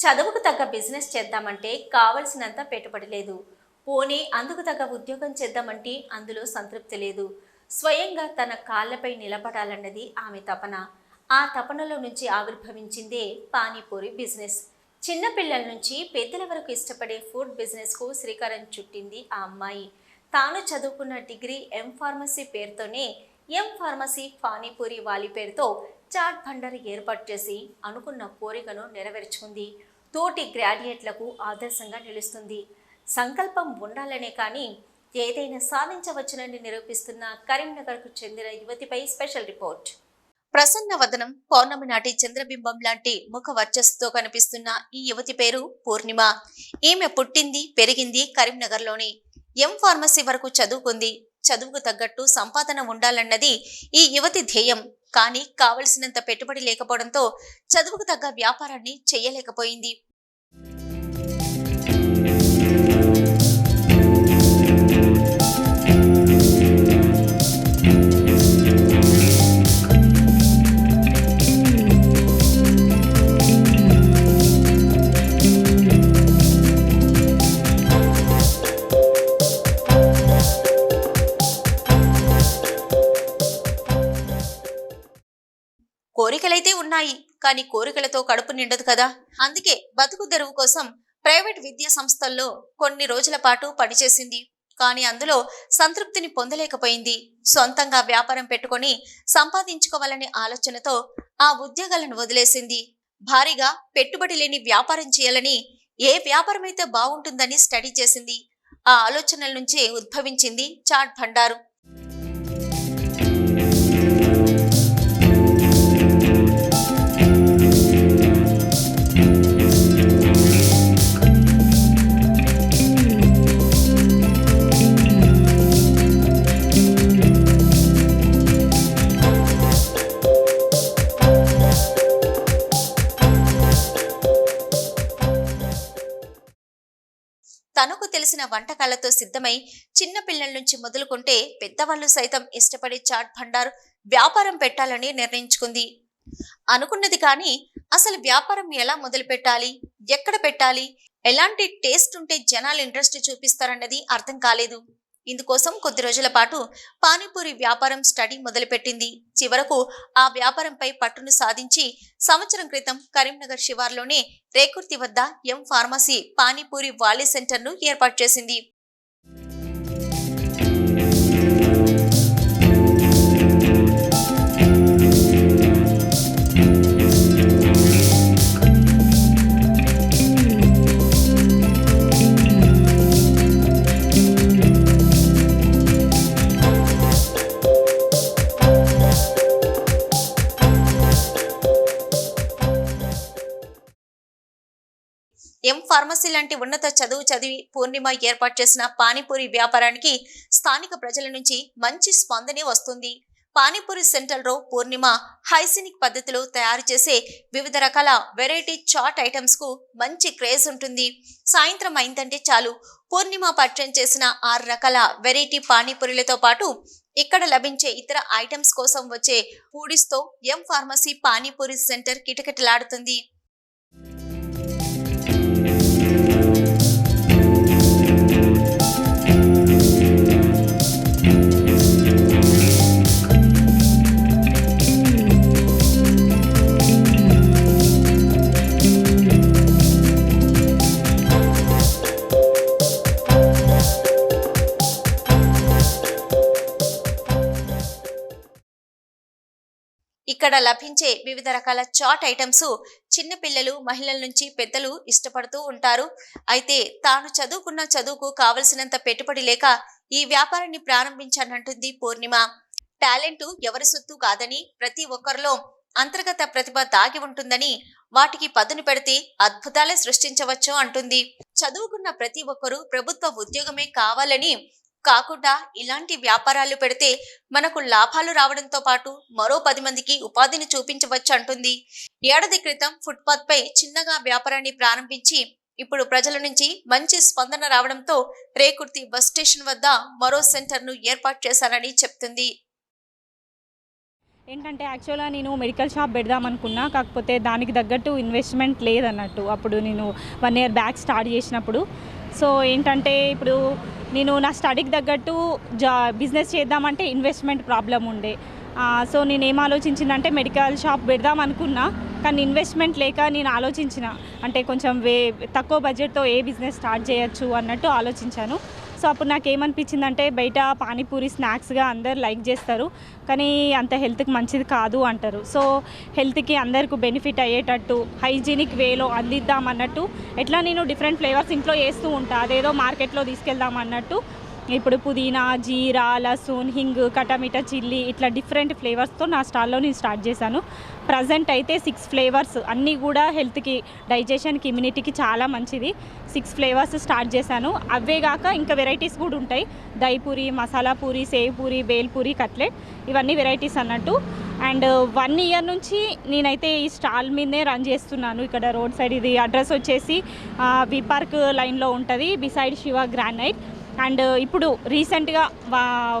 చదువుకు తగ్గ బిజినెస్ చేద్దామంటే కావలసినంత పెట్టుబడి లేదు. పోనీ అందుకు తగ్గ ఉద్యోగం చేద్దామంటే అందులో సంతృప్తి లేదు. స్వయంగా తన కాళ్ళపై నిలబడాలన్నది ఆమె తపన. ఆ తపనలో నుంచి ఆవిర్భవించిందే పానీపూరి బిజినెస్. చిన్నపిల్లల నుంచి పెద్దల వరకు ఇష్టపడే ఫుడ్ బిజినెస్కు శ్రీకారం చుట్టింది ఆ అమ్మాయి. తాను చదువుకున్న డిగ్రీ ఎం ఫార్మసీ పేరుతోనే ఎం ఫార్మసీ పానీపూరి వాలి పేరుతో చాట్ భండార్ ఏర్పాటు చేసి అనుకున్న కోరికను నెరవేర్చుకుంది. తోటి గ్రాడ్యుయేట్లకు ఆదర్శంగా నిలుస్తుంది. సంకల్పం ఉండాలనే కానీ ఏదైనా సాధించవచ్చునని నిరూపిస్తున్న కరీంనగర్కు చెందిన యువతిపై స్పెషల్ రిపోర్ట్. ప్రసన్న వదనం పౌర్ణమి నాటి చంద్రబింబం లాంటి ముఖ వర్చస్సుతో కనిపిస్తున్న ఈ యువతి పేరు పూర్ణిమ. ఈమె పుట్టింది పెరిగింది కరీంనగర్లోని. ఎం ఫార్మసీ వరకు చదువుకుంది. చదువుకు తగ్గట్టు సంపాదన ఉండాలన్నది ఈ యువతి ధ్యేయం. కానీ కావలసినంత పెట్టుబడి లేకపోవడంతో చదువుకు తగ్గ వ్యాపారాన్ని చేయలేకపోయింది. కోరికలైతే ఉన్నాయి కానీ కోరికలతో కడుపు నిండదు కదా. అందుకే బతుకు తెరువు కోసం ప్రైవేట్ విద్యా సంస్థల్లో కొన్ని రోజుల పాటు పనిచేసింది. కానీ అందులో సంతృప్తిని పొందలేకపోయింది. సొంతంగా వ్యాపారం పెట్టుకొని సంపాదించుకోవాలనే ఆలోచనతో ఆ ఉద్యోగాలను వదిలేసింది. భారీగా పెట్టుబడి లేని వ్యాపారం చేయాలని ఏ వ్యాపారమైతే బాగుంటుందని స్టడీ చేసింది ఆ ఆలోచనల నుంచే ఉద్భవించింది చాట్ భండారు. తెలిసిన వంటకాలతో సిద్ధమై చిన్న పిల్లల నుంచి మొదలుకుంటే పెద్దవాళ్ళు సైతం ఇష్టపడే చాట్ భండార్ వ్యాపారం పెట్టాలని నిర్ణయించుకుంది. అనుకున్నది కానీ అసలు వ్యాపారం ఎలా మొదలు పెట్టాలి? ఎక్కడ పెట్టాలి? ఎలాంటి టేస్ట్ ఉంటే జనాలు ఇంట్రెస్ట్ చూపిస్తారన్నది అర్థం కాలేదు. ఇందుకోసం కొద్ది రోజుల పాటు పానీపూరి వ్యాపారం స్టడీ మొదలుపెట్టింది. చివరకు ఆ వ్యాపారంపై పట్టును సాధించి సంవత్సరం క్రితం కరీంనగర్ శివార్లోనే రేకుర్తి వద్ద ఎం ఫార్మసీ పానీపూరి వాలీ సెంటర్ను ఏర్పాటు చేసింది. ఎం ఫార్మసీ లాంటి ఉన్నత చదువు చదివి పూర్ణిమ ఏర్పాటు చేసిన పానీపూరి వ్యాపారానికి స్థానిక ప్రజల నుంచి మంచి స్పందనే వస్తుంది. పానీపూరి సెంటర్లో పూర్ణిమ హైసినిక్ పద్ధతిలో తయారు చేసే వివిధ రకాల వెరైటీ చాట్ ఐటమ్స్కు మంచి క్రేజ్ ఉంటుంది. సాయంత్రం అయిందంటే చాలు. పూర్ణిమ పరిచయం చేసిన ఆరు రకాల వెరైటీ పానీపూరిలతో పాటు ఇక్కడ లభించే ఇతర ఐటమ్స్ కోసం వచ్చే పూడిస్తో ఎం ఫార్మసీ పానీపూరి సెంటర్ కిటకిటలాడుతుంది. ఇక్కడ లభించే వివిధ రకాల చాట్ ఐటమ్స్ చిన్నపిల్లలు మహిళల నుంచి పెద్దలు ఇష్టపడుతూ ఉంటారు. అయితే తాను చదువుకున్న చదువుకు కావలసినంత పెట్టుబడి లేక ఈ వ్యాపారాన్ని ప్రారంభించానంటుంది పూర్ణిమ. టాలెంట్ ఎవరి సొత్తు కాదని ప్రతి ఒక్కరిలో అంతర్గత ప్రతిభ దాగి ఉంటుందని వాటికి పదును పెడితే అద్భుతాలే సృష్టించవచ్చు అంటుంది. చదువుకున్న ప్రతి ఒక్కరూ ప్రభుత్వ ఉద్యోగమే కావాలని కాకుండా ఇలాంటి వ్యాపారాలు పెడితే మనకు లాభాలు రావడంతో పాటు మరో పది మందికి ఉపాధిని చూపించవచ్చు అంటుంది. ఏడాది క్రితం ఫుట్పాత్ పై చిన్నగా వ్యాపారాన్ని ప్రారంభించి ఇప్పుడు ప్రజల నుంచి మంచి స్పందన రావడంతో రేకుర్తి బస్ స్టేషన్ వద్ద మరో సెంటర్ను ఏర్పాటు చేశానని చెప్తుంది. ఏంటంటే యాక్చువల్గా నేను మెడికల్ షాప్ పెడదాం అనుకున్నా కాకపోతే దానికి తగ్గట్టు ఇన్వెస్ట్మెంట్ లేదన్నట్టు. అప్పుడు నేను వన్ ఇయర్ బ్యాక్ స్టార్ట్ చేసినప్పుడు. సో ఏంటంటే ఇప్పుడు నేను నా స్టడీకి తగ్గట్టు జా బిజినెస్ చేద్దామంటే ఇన్వెస్ట్మెంట్ ప్రాబ్లం ఉండే. సో నేను ఏం ఆలోచించిందంటే మెడికల్ షాప్ పెడదాం అనుకున్నా కానీ ఇన్వెస్ట్మెంట్ లేక నేను ఆలోచించిన. అంటే కొంచెం వే తక్కువ బడ్జెట్తో ఏ బిజినెస్ స్టార్ట్ చేయొచ్చు అన్నట్టు ఆలోచించాను. సో అప్పుడు నాకు ఏమనిపించిందంటే బయట పానీపూరి స్నాక్స్గా అందరు లైక్ చేస్తారు కానీ అంత హెల్త్కి మంచిది కాదు అంటారు. సో హెల్త్కి అందరికి బెనిఫిట్ అయ్యేటట్టు హైజీనిక్ వేలో అందిద్దాం అన్నట్టు ఎట్లా నేను డిఫరెంట్ ఫ్లేవర్స్ ఇంట్లో వేస్తూ ఉంటా అదేదో మార్కెట్లో తీసుకెళ్దాం అన్నట్టు ఇప్పుడు పుదీనా జీరా లసూన్ హింగ్ కటామిటా చిల్లీ ఇట్లా డిఫరెంట్ ఫ్లేవర్స్తో నా స్టాల్లో నేను స్టార్ట్ చేశాను. ప్రజెంట్ అయితే సిక్స్ ఫ్లేవర్స్ అన్నీ కూడా హెల్త్కి డైజెషన్కి ఇమ్యూనిటీకి చాలా మంచిది. సిక్స్ ఫ్లేవర్స్ స్టార్ట్ చేశాను. అవే కాక ఇంకా వెరైటీస్ కూడా ఉంటాయి. దైపూరి మసాలా పూరి సేవ్ పూరి బేల్పూరి కట్లెట్. ఇవన్నీ వెరైటీస్ అన్నట్టు. అండ్ వన్ ఇయర్ నుంచి నేనైతే ఈ స్టాల్ మీదనే రన్ చేస్తున్నాను. ఇక్కడ రోడ్ సైడ్ ఇది అడ్రస్ వచ్చేసి వి పార్క్ లైన్లో ఉంటుంది. బిసైడ్ శివ గ్రానైట్ అండ్ ఇప్పుడు రీసెంట్గా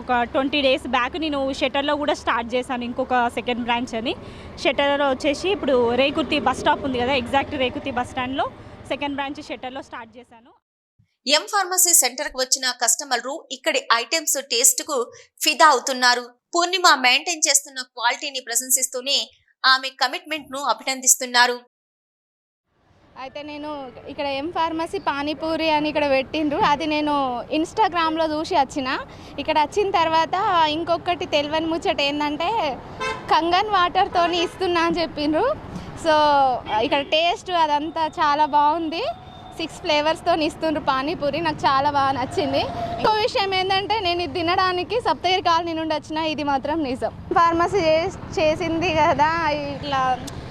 ఒక ట్వంటీ డేస్ బ్యాక్ నేను షెటర్లో కూడా స్టార్ట్ చేశాను ఇంకొక సెకండ్ బ్రాంచ్ అని. షెటర్ వచ్చేసి ఇప్పుడు రేకుర్తి బస్ స్టాప్ ఉంది కదా ఎగ్జాక్ట్ రేకుర్తి బస్ స్టాండ్లో సెకండ్ బ్రాంచ్ షెటర్లో స్టార్ట్ చేశాను. ఎం ఫార్మసీ సెంటర్కి వచ్చిన కస్టమర్లు ఇక్కడి ఐటమ్స్ టేస్ట్కు ఫిదా అవుతున్నారు. పూర్ణిమ మెయింటైన్ చేస్తున్న క్వాలిటీని ప్రశంసిస్తూనే ఆమె కమిట్మెంట్ను అభినందిస్తున్నారు. అయితే నేను ఇక్కడ ఎం ఫార్మసీ పానీపూరి అని ఇక్కడ పెట్టిండ్రు. అది నేను ఇన్స్టాగ్రామ్లో చూసి వచ్చిన. ఇక్కడ వచ్చిన తర్వాత ఇంకొకటి తెలియని ముచ్చట ఏంటంటే కంగన్ వాటర్తో ఇస్తున్నా అని చెప్పిండ్రు సో ఇక్కడ టేస్ట్ అదంతా చాలా బాగుంది. సిక్స్ ఫ్లేవర్స్తో ఇస్తుండ్రు పానీపూరి. నాకు చాలా బాగా నచ్చింది. ఇంకో విషయం ఏంటంటే నేను ఇది తినడానికి సప్తగిరి కాలనీ నుండి వచ్చిన. ఇది మాత్రం నిజం. ఫార్మసీ చేసింది కదా ఇట్లా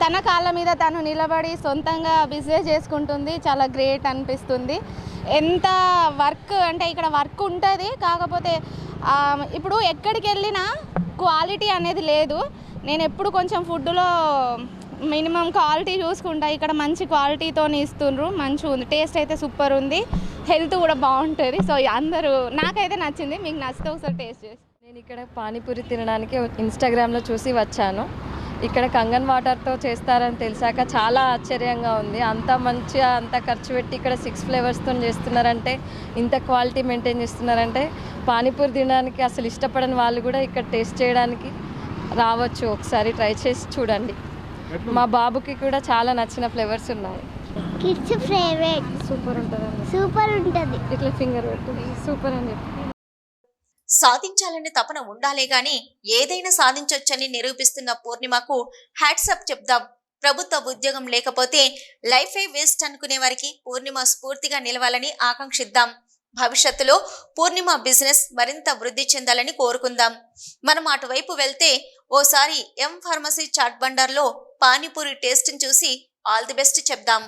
తన కాళ్ళ మీద తను నిలబడి సొంతంగా బిజినెస్ చేసుకుంటుంది. చాలా గ్రేట్ అనిపిస్తుంది. ఎంత వర్క్ అంటే ఇక్కడ వర్క్ ఉంటుంది. కాకపోతే ఇప్పుడు ఎక్కడికి వెళ్ళినా క్వాలిటీ అనేది లేదు. నేను ఎప్పుడు కొంచెం ఫుడ్లో మినిమం క్వాలిటీ చూసుకుంటా. ఇక్కడ మంచి క్వాలిటీతో ఇస్తుండ్రు. మంచిగా ఉంది. టేస్ట్ అయితే సూపర్ ఉంది. హెల్త్ కూడా బాగుంటుంది. సో అందరూ నాకైతే నచ్చింది. మీకు నచ్చితే ఒకసారి టేస్ట్ చేసి. నేను ఇక్కడ పానీపూరి తినడానికి ఇన్స్టాగ్రామ్లో చూసి వచ్చాను. ఇక్కడ కంగన్ వాటర్తో చేస్తారని తెలిసాక చాలా ఆశ్చర్యంగా ఉంది. అంత మంచిగా అంత ఖర్చు పెట్టి ఇక్కడ సిక్స్ ఫ్లేవర్స్తో చేస్తున్నారంటే ఇంత క్వాలిటీ మెయింటైన్ చేస్తున్నారంటే పానీపూరి తినడానికి అసలు ఇష్టపడని వాళ్ళు కూడా ఇక్కడ టేస్ట్ చేయడానికి రావచ్చు. ఒకసారి ట్రై చేసి చూడండి. మా బాబుకి కూడా చాలా నచ్చిన ఫ్లేవర్స్ ఉన్నాయి. Kids favourite. సూపర్ ఉంటుందండి. సూపర్ ఉంటుంది. ఇట్లా ఫింగర్ పెట్టు. సూపర్ అని చెప్పి. సాధించాలనే తపన ఉండాలే గాని ఏదైనా సాధించొచ్చని నిరూపిస్తున్న పూర్ణిమకు హ్యాట్సప్ చెప్దాం. ప్రభుత్వ ఉద్యోగం లేకపోతే లైఫే వేస్ట్ అనుకునే వారికి పూర్ణిమ స్ఫూర్తిగా నిలవాలని ఆకాంక్షిద్దాం. భవిష్యత్తులో పూర్ణిమ బిజినెస్ మరింత వృద్ధి చెందాలని కోరుకుందాం. మనం అటువైపు వెళ్తే ఓసారి ఎం ఫార్మసీ చాట్ బండర్లో పానీపూరి టేస్ట్ని చూసి ఆల్ ది బెస్ట్ చెప్దాం.